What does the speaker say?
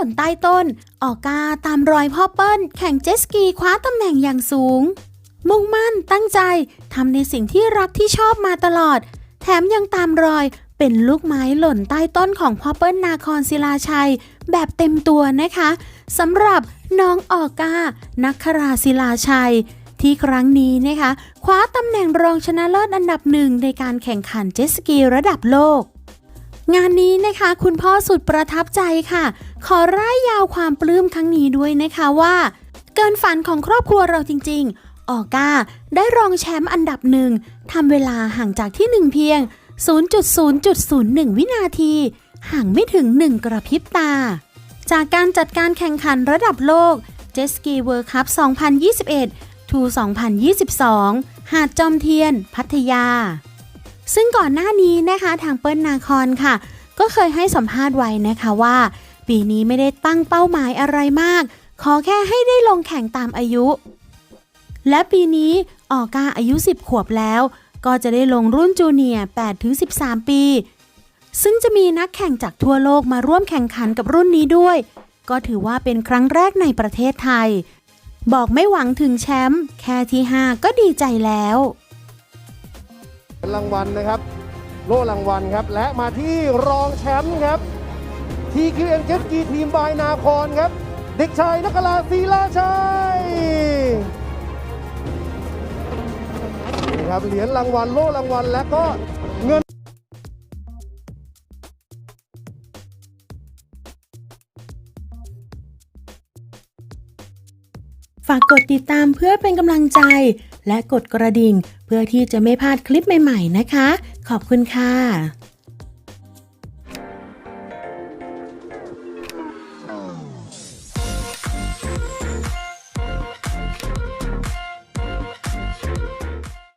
ล่นใต้ต้น ออกกาตามรอยพ่อเปิ้ล แข่งเจสกีคว้าตำแหน่งอย่างสูง มุ่งมั่นตั้งใจทำในสิ่งที่รักที่ชอบมาตลอด แถมยังตามรอยเป็นลูกไม้หล่นใต้ต้นของพ่อเปิ้ลนาคอนศิลาชัย แบบเต็มตัวนะคะสำหรับน้องออกกานักคราศิลาชัย ที่ครั้งนี้นะคะ คว้าตำแหน่งรองชนะเลิศอันดับหนึ่งในการแข่งขันเจสกีระดับโลก งานนี้นะคะคุณพ่อสุดประทับใจค่ะ ขอร่ายยาวความปลื้มครั้งนี้ด้วยนะคะว่า เกินฝันของครอบครัวเราจริง ๆ ออก้า ได้รองแชมป์อันดับหนึ่งทำเวลาห่างจากที่หนึ่งเพียง 0.0.01 วินาที ห่างไม่ถึง 1 กระพริบตา จากการจัดการแข่งขันระดับโลก Jet Ski World Cup 2021 ทู 2022 หาดจอมเทียน พัทยา ซึ่งก่อนหน้านี้นะคะทางเปิ้ลนาคอนค่ะ ก็เคยให้สัมภาษณ์ไว้นะคะว่า ปีนี้ไม่ได้ตั้งเป้าหมายอะไรมาก ขอแค่ให้ได้ลงแข่งตามอายุ และปีนี้ออกาอายุ 10 ขวบแล้ว ก็จะได้ลงรุ่นจูเนียร์8-13 ปี ซึ่งจะมีนักแข่งจากทั่วโลกมาร่วมแข่งขันกับรุ่นนี้ด้วย ก็ถือว่าเป็นครั้งแรกในประเทศไทย บอกไม่หวังถึงแชมป์แค่ที่ 5 ก็ดีใจแล้ว รางวัลนะครับ โล่รางวัลครับ และมาที่รองแชมป์ครับ TQN Jet Ski ทีมบายนาคอนครับ เด็กชายนักกลาศีลาชัยนี่ครับเหรียญรางวัลโล่รางวัลและก็เงินฝากกดติดตามเพื่อเป็นกำลังใจ และกดกระดิ่ง เพื่อที่จะไม่พลาดคลิปใหม่ ๆ นะคะ ขอบคุณค่ะ